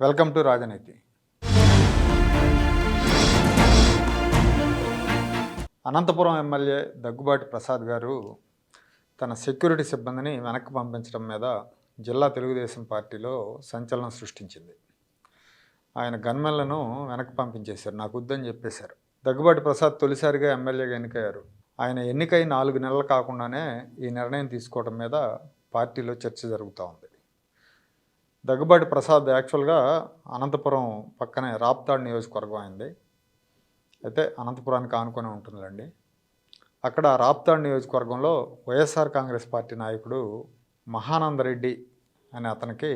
Welcome to రాజనీతి. Anantapuram MLA Daggubati Prasad గారు తన సెక్యూరిటీ సిబ్బందిని వెనక్కి పంపించడం మీద జిల్లా తెలుగుదేశం పార్టీలో సంచలనం సృష్టించింది. ఆయన గన్మెన్లను వెనక్కి పంపించేశారు నాకు వద్దని చెప్పేశారు. దగ్గుబాటి ప్రసాద్ తొలిసారిగా ఎమ్మెల్యేగా ఎన్నికయ్యారు. ఆయన ఎన్నికై నాలుగు నెలలు కాకుండానే ఈ నిర్ణయం తీసుకోవడం మీద పార్టీలో చర్చ జరుగుతూ ఉంది. దగ్గుబాటి ప్రసాద్ యాక్చువల్గా అనంతపురం పక్కనే రాప్తాడ్ నియోజకవర్గం అయింది. అయితే అనంతపురానికి ఆనుకొని ఉంటుందండి అక్కడ రాప్తాడ్ నియోజకవర్గంలో వైఎస్ఆర్ కాంగ్రెస్ పార్టీ నాయకుడు మహానందరెడ్డి అనే అతనికి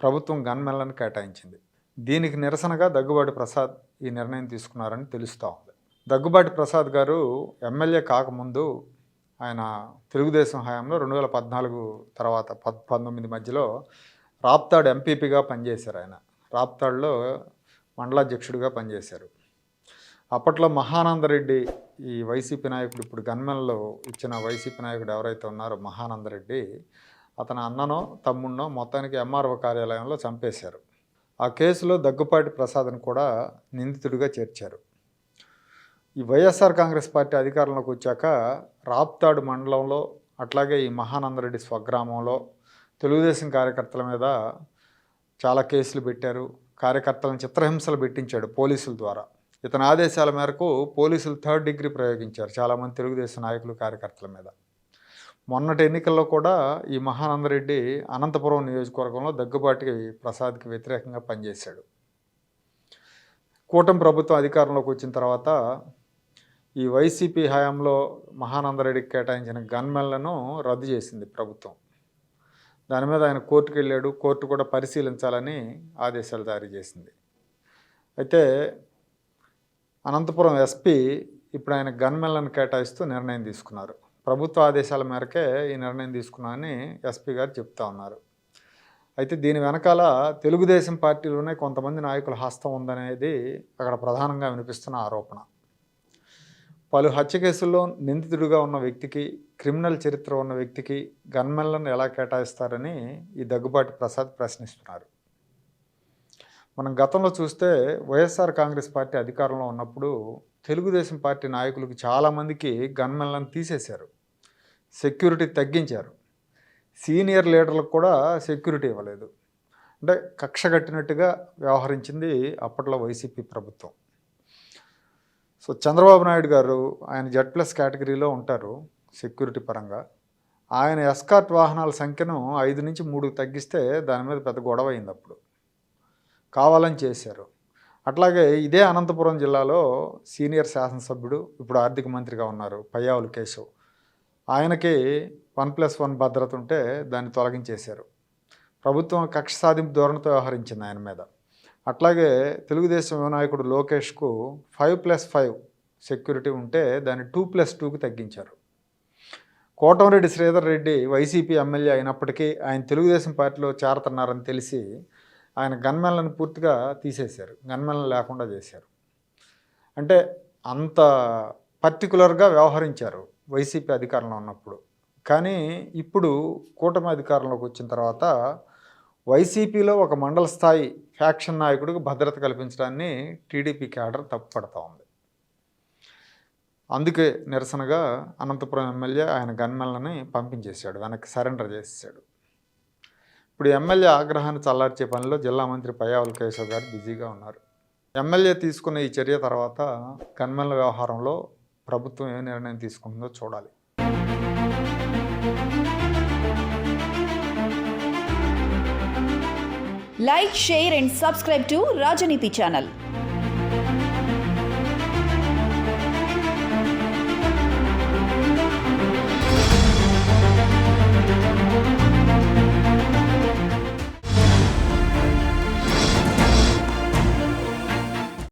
ప్రభుత్వం గన్మెన్లను కేటాయించింది. దీనికి నిరసనగా దగ్గుబాటి ప్రసాద్ ఈ నిర్ణయం తీసుకున్నారని తెలుస్తూ ఉంది. దగ్గుబాటి ప్రసాద్ గారు ఎమ్మెల్యే కాకముందు ఆయన తెలుగుదేశం హయాంలో రెండు వేల పద్నాలుగు తర్వాత పద్ పంతొమ్మిది మధ్యలో రాప్తాడ్ ఎంపీపీగా పనిచేశారు ఆయన. రాప్తాడ్లో మండలాధ్యక్షుడిగా పనిచేశారు. అప్పట్లో మహానందరెడ్డి ఈ వైసీపీ నాయకుడు ఇప్పుడు గన్మెన్లో ఇచ్చిన వైసీపీ నాయకుడు ఎవరైతే ఉన్నారో మహానందరెడ్డి అతని అన్ననో తమ్ముడినో మొత్తానికి ఎంఆర్ఓ కార్యాలయంలో చంపేశారు. ఆ కేసులో దగ్గుపాటి ప్రసాద్ని కూడా నిందితుడిగా చేర్చారు. ఈ వైఎస్ఆర్ కాంగ్రెస్ పార్టీ అధికారంలోకి వచ్చాక రాప్తాడు మండలంలో అట్లాగే ఈ మహానందరెడ్డి స్వగ్రామంలో తెలుగుదేశం కార్యకర్తల మీద చాలా కేసులు పెట్టారు. కార్యకర్తలను చిత్రహింసలు పెట్టించాడు పోలీసుల ద్వారా. ఇతని ఆదేశాల మేరకు పోలీసులు థర్డ్ డిగ్రీ ప్రయోగించారు చాలామంది తెలుగుదేశం నాయకులు కార్యకర్తల మీద. మొన్నటి ఎన్నికల్లో కూడా ఈ మహానందరెడ్డి అనంతపురం నియోజకవర్గంలో దగ్గుబాటి ప్రసాద్కి వ్యతిరేకంగా పనిచేశాడు. కూటమి ప్రభుత్వం అధికారంలోకి వచ్చిన తర్వాత ఈ వైసీపీ హయాంలో మహానందరెడ్డికి కేటాయించిన గన్మెన్లను రద్దు చేసింది ప్రభుత్వం. దాని మీద ఆయన కోర్టుకు వెళ్ళాడు కోర్టు కూడా పరిశీలించాలని ఆదేశాలు జారీ చేసింది. అయితే అనంతపురం ఎస్పీ ఇప్పుడు ఆయన గన్మెన్లను కేటాయిస్తూ నిర్ణయం తీసుకున్నారు. ప్రభుత్వ ఆదేశాల మేరకే ఈ నిర్ణయం తీసుకున్నామని ఎస్పీ గారు చెప్తా ఉన్నారు. అయితే దీని వెనకాల తెలుగుదేశం పార్టీలోనే కొంతమంది నాయకుల హస్తం ఉందనేది అక్కడ ప్రధానంగా వినిపిస్తున్న ఆరోపణ. పలు హత్య కేసుల్లో నిందితుడిగా ఉన్న వ్యక్తికి క్రిమినల్ చరిత్ర ఉన్న వ్యక్తికి గన్మెన్లను ఎలా కేటాయిస్తారని ఈ దగ్గుబాటి ప్రసాద్ ప్రశ్నిస్తున్నారు. మనం గతంలో చూస్తే వైఎస్ఆర్ కాంగ్రెస్ పార్టీ అధికారంలో ఉన్నప్పుడు తెలుగుదేశం పార్టీ నాయకులకు చాలామందికి గన్మెన్లను తీసేశారు. సెక్యూరిటీ తగ్గించారు. సీనియర్ లీడర్లకు కూడా సెక్యూరిటీ ఇవ్వలేదు. అంటే కక్ష కట్టినట్టుగా వ్యవహరించింది అప్పట్లో వైసీపీ ప్రభుత్వం. సో చంద్రబాబు నాయుడు గారు ఆయన జెడ్ ప్లస్ కేటగిరీలో ఉంటారు సెక్యూరిటీ పరంగా. ఆయన ఎస్కార్ట్ వాహనాల సంఖ్యను ఐదు నుంచి మూడుకు తగ్గిస్తే దాని మీద పెద్ద గొడవ అయింది అప్పుడు. కావాలని చేశారు. అట్లాగే ఇదే అనంతపురం జిల్లాలో సీనియర్ శాసనసభ్యుడు ఇప్పుడు ఆర్థిక మంత్రిగా ఉన్నారు పయ్యావులు కేశవ్. ఆయనకి వన్ ప్లస్ వన్ భద్రత ఉంటే దాన్ని తొలగించేశారు. ప్రభుత్వం కక్ష సాధింపు ధోరణితో వ్యవహరించింది ఆయన మీద. అట్లాగే తెలుగుదేశం నాయకుడు లోకేష్కు ఫైవ్ ప్లస్ ఫైవ్ సెక్యూరిటీ ఉంటే దాన్ని టూ ప్లస్ టూకి తగ్గించారు. కోటంరెడ్డి శ్రీధర్ రెడ్డి వైసీపీ ఎమ్మెల్యే అయినప్పటికీ ఆయన తెలుగుదేశం పార్టీలో చేరుతున్నారని తెలిసి ఆయన గన్మెన్లను పూర్తిగా తీసేశారు. గన్మెన్లను లేకుండా చేశారు. అంటే అంత పర్టికులర్గా వ్యవహరించారు వైసీపీ అధికారంలో ఉన్నప్పుడు. కానీ ఇప్పుడు కూటమి అధికారంలోకి వచ్చిన తర్వాత వైసీపీలో ఒక మండల స్థాయి ఫ్యాక్షన్ నాయకుడికి భద్రత కల్పించడాన్ని టీడీపీ క్యాడర్ తప్పుపడతా ఉంది. అందుకే నిరసనగా అనంతపురం ఎమ్మెల్యే ఆయన గన్మెన్లని పంపించేశాడు వెనక్కి సరెండర్ చేసేసాడు ఇప్పుడు ఎమ్మెల్యే ఆగ్రహాన్ని చల్లార్చే పనిలో జిల్లా మంత్రి పయ్యావుల కేశవ్ గారు బిజీగా ఉన్నారు. ఎమ్మెల్యే తీసుకున్న ఈ చర్య తర్వాత గన్మెన్ల వ్యవహారంలో ప్రభుత్వం ఏ నిర్ణయం తీసుకుంటుందో చూడాలి. लाइक् शेर सब्सक्राइब टू राजनीति ानल